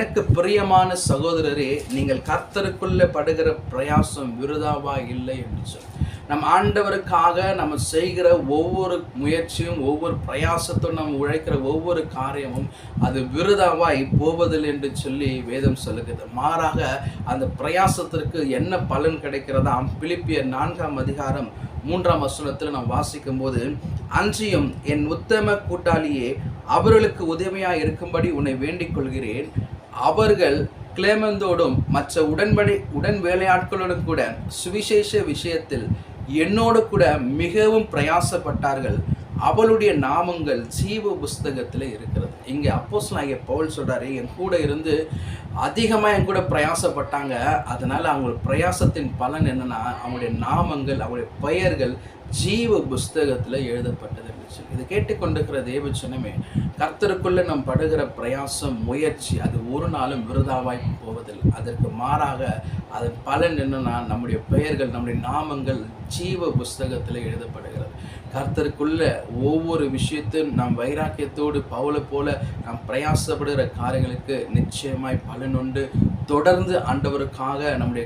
எனக்கு பிரியமான சகோதரரே நீங்கள் கர்த்தருக்குள்ள படுகிற பிரயாசம் விருதாவா இல்லை என்று சொல்லி நம் ஆண்டவருக்காக நம்ம செய்கிற ஒவ்வொரு முயற்சியும் ஒவ்வொரு பிரயாசத்தும் நம்ம உழைக்கிற ஒவ்வொரு காரியமும் அது விருதாவாய் போவதில்லை என்று சொல்லி வேதம் சொல்லுகிறது. மாறாக அந்த பிரயாசத்திற்கு என்ன பலன் கிடைக்கிறதாம் பிலிப்பிய நான்காம் அதிகாரம் மூன்றாம் வசனத்தில் நாம் வாசிக்கும் போது அன்றியும் என் உத்தம கூட்டாளியே அவர்களுக்கு உதவியாக இருக்கும்படி உன்னை வேண்டிக் கொள்கிறேன். அவர்கள் கிளேமந்தோடும் மற்ற உடன்படி உடன் வேலையாட்களோடும் கூட சுவிசேஷ விஷயத்தில் என்னோடு கூட மிகவும் பிரயாசப்பட்டார்கள். அவளுடைய நாமங்கள் ஜீவ புஸ்தகத்தில் இருக்கிறது. இங்கே அப்போஸ் நாங்கள் பவுல் சொல்கிறாரு என் கூட இருந்து அதிகமாக என் கூட பிரயாசப்பட்டாங்க. அதனால் அவங்களுக்கு பிரயாசத்தின் பலன் என்னன்னா அவங்களுடைய நாமங்கள் அவங்களுடைய பெயர்கள் ஜீவ புஸ்தகத்தில் எழுதப்பட்டது. இருந்துச்சு இது கேட்டுக்கொண்டிருக்கிற தேவச்சனமே கர்த்தருக்குள்ளே நாம் படுகிற பிரயாசம் முயற்சி அது ஒரு நாளும் விருதாவாய் போவதில்லை. அதற்கு மாறாக அதன் பலன் என்னன்னா நம்முடைய பெயர்கள் நம்முடைய நாமங்கள் ஜீவ புஸ்தகத்தில் எழுதப்படுகிறது. கர்த்தருக்குள்ள ஒவ்வொரு விஷயத்தையும் நாம் வைராக்கியத்தோடு பவுல போல நாம் பிரயாசப்படுகிற காரியங்களுக்கு நிச்சயமாய் பலன் உண்டு. தொடர்ந்து ஆண்டவருக்காக நம்முடைய